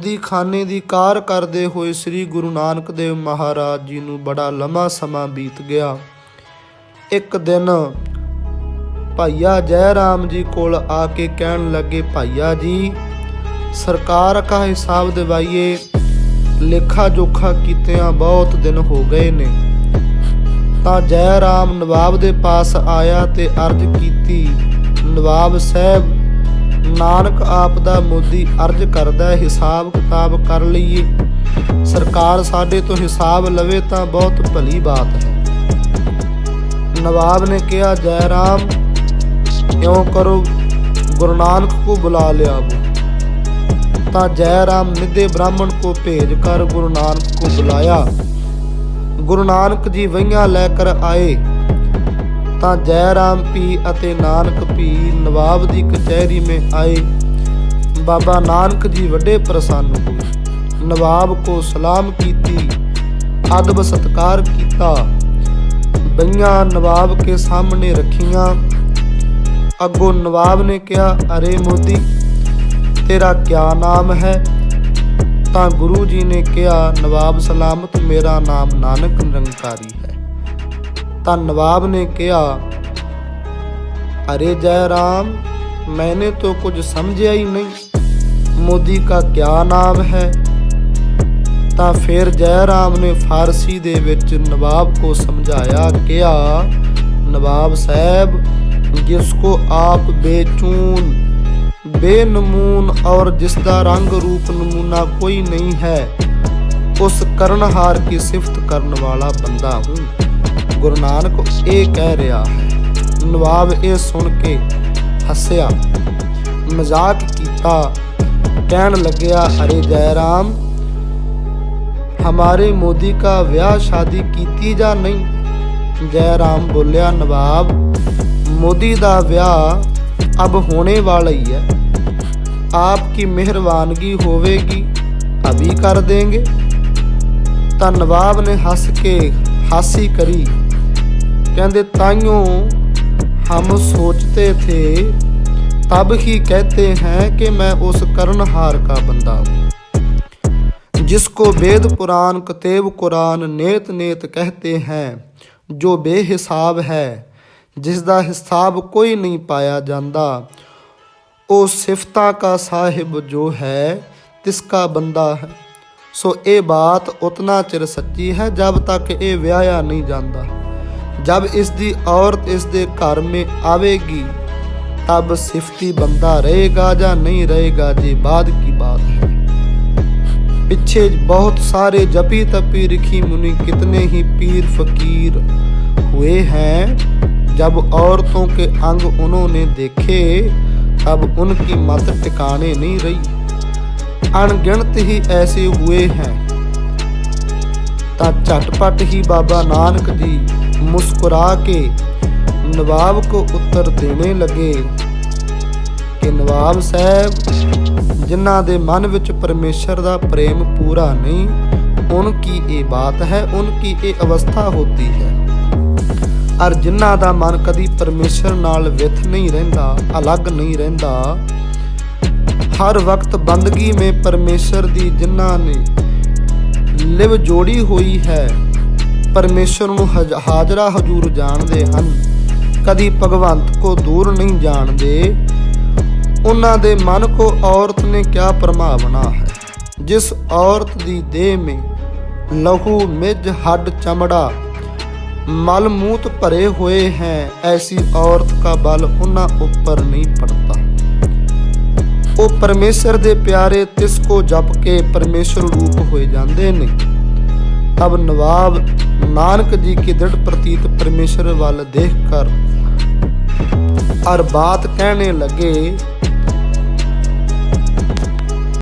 ਦੀ ਖਾਨੇ ਦੀ ਕਾਰ ਕਰਦੇ ਹੋਏ ਸ੍ਰੀ ਗੁਰੂ ਨਾਨਕ ਦੇਵ ਮਹਾਰਾਜ ਜੀ ਨੂੰ ਬੜਾ ਲੰਮਾ ਸਮਾਂ ਬੀਤ ਗਿਆ। ਇੱਕ ਦਿਨ ਭਾਈਆ ਜੈ ਰਾਮ ਜੀ ਕੋਲ ਆ ਕੇ ਕਹਿਣ ਲੱਗੇ, ਭਾਈਆ ਜੀ, ਸਰਕਾਰ ਕਾ ਹਿਸਾਬ ਦਿਵਾਈਏ? ਲੇਖਾ ਜੋਖਾ ਕੀਤਿਆਂ ਬਹੁਤ ਦਿਨ ਹੋ ਗਏ ਨੇ। ਤਾਂ ਜੈ ਰਾਮ ਨਵਾਬ ਦੇ ਪਾਸ ਆਇਆ ਤੇ ਅਰਜ਼ ਕੀਤੀ, ਨਵਾਬ ਸਾਹਿਬ ਨਾਨਕ ਆਪ ਦਾ ਮੋਦੀ ਅਰਜ ਕਰਦਾ ਹਿਸਾਬ ਕਿਤਾਬ ਕਰ ਲਈਏ। ਸਰਕਾਰ ਸਾਡੇ ਤੋਂ ਹਿਸਾਬ ਲਵੇ ਤਾਂ ਬਹੁਤ ਭਲੀ ਬਾਤ ਹੈ। ਨਵਾਬ ਨੇ ਕਿਹਾ, ਜੈ ਰਾਮ ਕਿਉਂ ਕਰੋ, ਗੁਰੂ ਨਾਨਕ ਕੋ ਬੁਲਾ ਲਿਆਵੋ। ਤਾਂ ਜੈ ਰਾਮ ਨਿੱਧੇ ਬ੍ਰਾਹਮਣ ਕੋ ਭੇਜ ਕਰ ਗੁਰੂ ਨਾਨਕ ਕੋ ਬੁਲਾਇਆ। ਗੁਰੂ ਨਾਨਕ ਜੀ ਵਈਆਂ ਲੈ ਕਰ ਆਏ। ਤਾਂ ਜੈ ਰਾਮ ਪੀ ਅਤੇ ਨਾਨਕ ਪੀ ਨਵਾਬ ਦੀ ਕਚਹਿਰੀ ਮੇ ਆਏ। ਬਾਬਾ ਨਾਨਕ ਜੀ ਵੱਡੇ ਪ੍ਰਸੰਨ ਹੋਏ। ਨਵਾਬ ਕੋ ਸਲਾਮ ਕੀਤੀ ਅਦਬ ਸਤਕਾਰ ਕੀਤਾ। ਬਈਆਂ ਨਵਾਬ ਕੇ ਸਾਹਮਣੇ ਰੱਖੀਆਂ। ਅੱਗੋਂ ਨਵਾਬ ਨੇ ਕਿਹਾ, ਅਰੇ ਮੋਦੀ, ਤੇਰਾ ਕਿਆ ਨਾਮ ਹੈ? ਤਾਂ ਗੁਰੂ ਜੀ ਨੇ ਕਿਹਾ, ਨਵਾਬ ਸਲਾਮਤ ਮੇਰਾ ਨਾਮ ਨਾਨਕ ਨਿਰੰਕਾਰੀ ਹੈ। ਤਾਂ ਨਵਾਬ ਨੇ ਕਿਹਾ अरे जय राम मैंने तो कुछ समझा ही नहीं मोदी का क्या नाम है ਤਾਂ ਫਿਰ ਜੈ ਰਾਮ ਨੇ ਫਾਰਸੀ ਦੇ ਵਿੱਚ ਨਵਾਬ ਕੋ ਸਮਝਾਇਆ ਕਿਹਾ ਨਵਾਬ ਸਾਹਿਬ ਜਿਸ ਕੋ ਆਪ ਬੇਚੂਨ ਬੇਨਮੂਨ ਔਰ ਜਿਸ ਦਾ ਰੰਗ ਰੂਪ ਨਮੂਨਾ ਕੋਈ ਨਹੀਂ ਹੈ ਉਸ ਕਰਨਹਾਰ ਕੀ ਸਿਫਤ ਕਰਨ ਵਾਲਾ ਬੰਦਾ ਹੂੰ ਗੁਰੂ ਨਾਨਕ ਇਹ ਕਹਿ ਰਿਹਾ ਹੈ। ਨਵਾਬ ਇਹ ਸੁਣ ਕੇ ਹੱਸਿਆ। ਮਜ਼ਾਕ ਕੀਤਾ। ਕਹਿਣ ਲੱਗਿਆ ਹਰੇ ਜੈ ਰਾਮ ਹਮਾਰੇ ਮੋਦੀ ਕਾ ਵਿਆਹ ਸ਼ਾਦੀ ਕੀਤੀ ਜਾਂ ਨਹੀਂ? ਜੈ ਰਾਮ ਬੋਲਿਆ, ਨਵਾਬ, ਮੋਦੀ ਦਾ ਵਿਆਹ ਅਬ ਹੋਣੇ ਵਾਲਾ ਹੀ ਹੈ। ਆਪ ਕੀ ਮਿਹਰਬਾਨਗੀ ਹੋਵੇਗੀ, ਅਭੀ ਕਰ ਦੇਂਗੇ। ਤਾਂ ਨਵਾਬ ਨੇ ਹੱਸ ਕੇ, ਹਾਸੀ ਕਰੀ। ਕਹਿੰਦੇ ਤਾਈਓ हम सोचते थे तब ही कहते हैं कि मैं उस कर्णहार का बंदा हूँ जिसको वेद पुराण कतेब कुरान नेत नेत कहते हैं जो बेहिसाब है जिसदा हिसाब कोई नहीं पाया ਜਾਂਦਾ ਉਹ ਸਿਫਤਾਂ का ਸਾਹਿਬ ਜੋ ਹੈ ਤਿਸਕਾ ਬੰਦਾ ਹੈ ਸੋ ਇਹ ਬਾਤ ਉਤਨਾ ਚਿਰ ਸੱਚੀ ਹੈ ਜਬ ਤੱਕ ਇਹ ਵਿਆਹਿਆ ਨਹੀਂ ਜਾਂਦਾ जब इसकी औरत इसके घर में आवेगी तब सिफती बंदा रहेगा या नहीं रहेगा जी बाद की बात है पीछे बहुत सारे जपी तपी रिखी मुनि कितने ही पीर फकीर हुए हैं जब औरतों के अंग उन्होंने देखे तब उनकी मत टिकाने नहीं रही अनगिनत ही ऐसे हुए हैं ਤਾਂ ਝਟਪਟ ਹੀ ਬਾਬਾ ਨਾਨਕ ਜੀ ਮੁਸਕਰਾ ਕੇ ਨਵਾਬ ਕੋ ਉੱਤਰ ਦੇਣੇ ਲੱਗੇ ਕਿ ਨਵਾਬ ਸਾਹਿਬ, ਜਿਨ੍ਹਾਂ ਦੇ ਮਨ ਵਿੱਚ ਪਰਮੇਸ਼ਰ ਦਾ ਪ੍ਰੇਮ ਪੂਰਾ ਨਹੀਂ ਉਨਕੀ ਇਹ ਬਾਤ ਹੈ? ਉਨਕੀ ਇਹ ਅਵਸਥਾ ਹੋਤੀ ਹੈ? ਅਰ ਜਿਨ੍ਹਾਂ ਦਾ ਮਨ ਕਦੀ ਪਰਮੇਸ਼ਰ ਨਾਲ ਵਿਥ ਨਹੀਂ ਰਹਿੰਦਾ, ਅਲੱਗ ਨਹੀਂ ਰਹਿੰਦਾ, ਹਰ ਵਕਤ ਬੰਦਗੀ ਮੇ ਪਰਮੇਸ਼ਰ ਦੀ ਜਿਨ੍ਹਾਂ ਨੇ ਲਿਵ ਜੋੜੀ ਹੋਈ ਹੈ ਪਰਮੇਸ਼ਰ ਨੂੰ ਹਜ- ਹਾਜ਼ਰਾ ਹਜੂਰ ਜਾਣਦੇ ਹਨ। ਕਦੀ ਭਗਵੰਤ ਕੋ ਦੂਰ ਨਹੀਂ ਜਾਣਦੇ। ਉਹਨਾਂ ਦੇ ਮਨ ਕੋ ਔਰਤ ਨੇ ਕਿਆ ਪ੍ਰਮਾਵਨਾ ਹੈ। ਜਿਸ ਔਰਤ ਦੀ ਦੇਹ ਮੇ ਲਹੂ ਮਿਜ ਹੱਡ ਚਮੜਾ, ਮਲ ਮੂਤ ਭਰੇ ਹੋਏ ਹੈ, ਐਸੀ ਔਰਤ का ਬਲ ਉਹਨਾਂ ਉੱਪਰ ਨਹੀਂ ਪੜਤਾ ਉਹ ਪਰਮੇਸ਼ਰ ਦੇ ਪਿਆਰੇ ਤਿਸ ਕੋ ਜਪ ਕੇ ਪਰਮੇਸ਼ਰ ਰੂਪ ਹੋਏ ਜਾਂਦੇ ਨੇ। ਤਬ ਨਵਾਬ ਨਾਨਕ ਜੀ ਕੀ ਦ੍ਰਿੜ ਪ੍ਰਤੀਤ ਪਰਮੇਸ਼ਰ ਵੱਲ ਦੇਖ ਕਰ ਅਰ ਬਾਤ ਕਹਿਣੇ ਲੱਗੇ